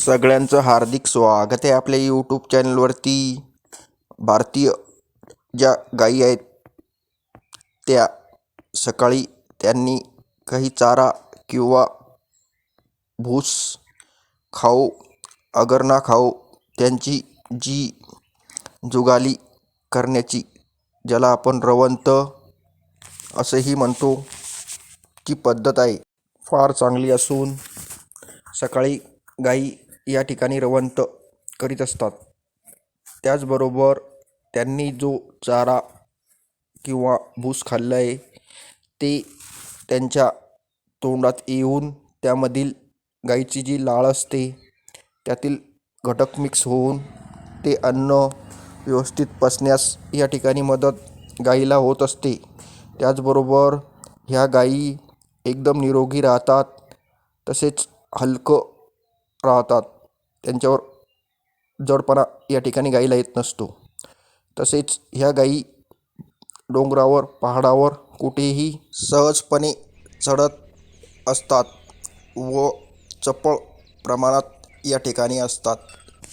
सगळ्यांचं हार्दिक स्वागत आहे आपल्या यूट्यूब चॅनलवरती भारतीय ज्या गायी आहेत त्या सकाळी त्यांनी काही चारा किंवा भूस खाऊ अगर ना खाऊ त्यांची जी जुगाली करण्याची ज्याला आपण रवंत असंही म्हणतो ती पद्धत आहे. फार चांगली असून सकाळी गाई या ठिकाणी रवंत करीत असतात. त्याचबरोबर त्यांनी जो चारा किंवा भूस खाल्लं आहे ते त्यांच्या तोंडात येऊन त्यामधील गाईची जी लाळ असते त्यातील घटक मिक्स होऊन ते अन्न व्यवस्थित पचण्यास या ठिकाणी मदत गाईला होत असते. त्याचबरोबर ह्या गायी एकदम निरोगी राहतात तसेच हलकं राहतात. त्यांच्यावर जडपणा या ठिकाणी गाईला येत नसतो. तसेच ह्या गाई डोंगरावर पहाडावर कुठेही सहजपणे चढत असतात व चपळ प्रमाणात या ठिकाणी असतात.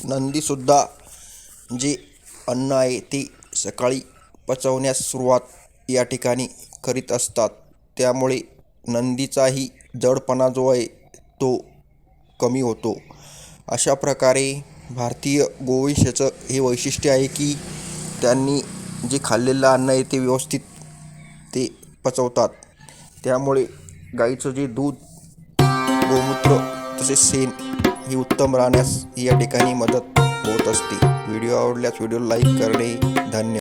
नंदीसुद्धा जे अन्न आहे ते सकाळी पचवण्यास सुरुवात या ठिकाणी करीत असतात. त्यामुळे नंदीचाही जडपणा जो आहे तो कमी होतो. अशा प्रकारे भारतीय गोवंशाचं हे वैशिष्ट्य आहे की त्यांनी जे खाल्लेलं अन्न आहे ते व्यवस्थित ते पचवतात. त्यामुळे गाईचं जे दूध गोमूत्र तसेच शेण हे उत्तम राहण्यास या ठिकाणी मदत होत असते. व्हिडिओ आवडल्यास व्हिडिओ लाईक करणे. धन्यवाद.